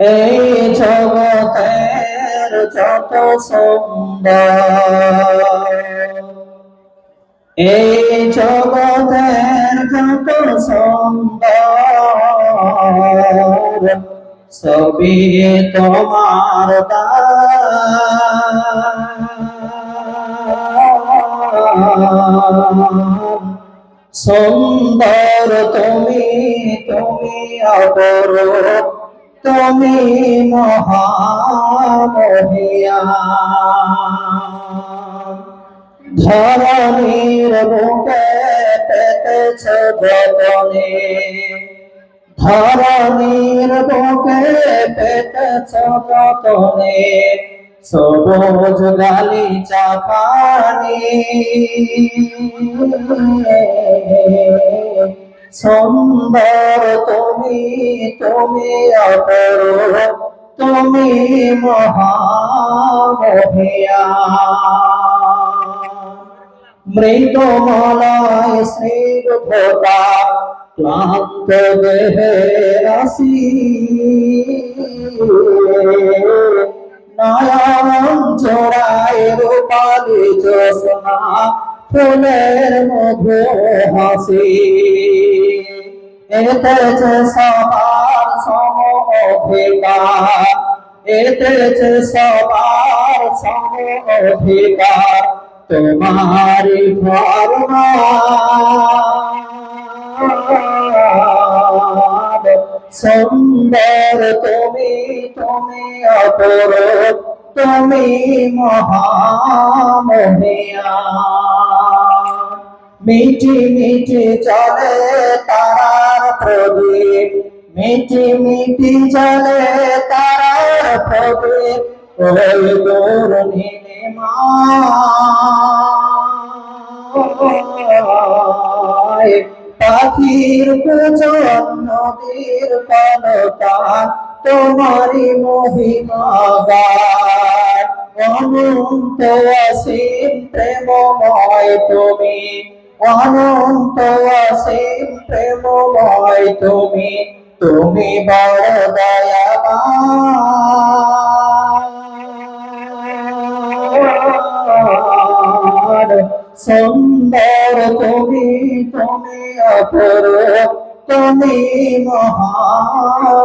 এই জগতের যত সুন্দর এই জগতের যত সুন্দর সবই তোমার সুন্দর তুমি তুমি অপর তুমি মহামহিয়া। ধরণীর বুকে পেতেছ যতনে ধরণীর বুকে পেতেছ যতনে সবুজ গালি পানি সুন্দর তুমি তুমি অপর তুমি মহামহিয়া। মৃত মলয় শ্রীর ভোটা ক্লান্ত দেহে রাশি নয়ন জোড়ায় রূপালি জোসনা ফুলের মধু হাসি। এতেছে সবার সম অধিকার এতেছে সবার সম অধিকার তোমারি করুণা। সুন্দর তুমি তুমি অপর তুমি মহামহিয়া। মিটি মিটি চলে প্রদীপ মিটি মিটি চলে তারার প্রদীপ ওই দূর নীলিমায় পাখির পূজন নদীর কলতান তোমারি মহিমা গায়। অনন্ত অসীম প্রেমময় তুমি, অনন্ত অসীম প্রেমময় তুমি। তুমি বড় দয়াবান। সুন্দর তুমি তুমি অপর তুমি মহামহিয়া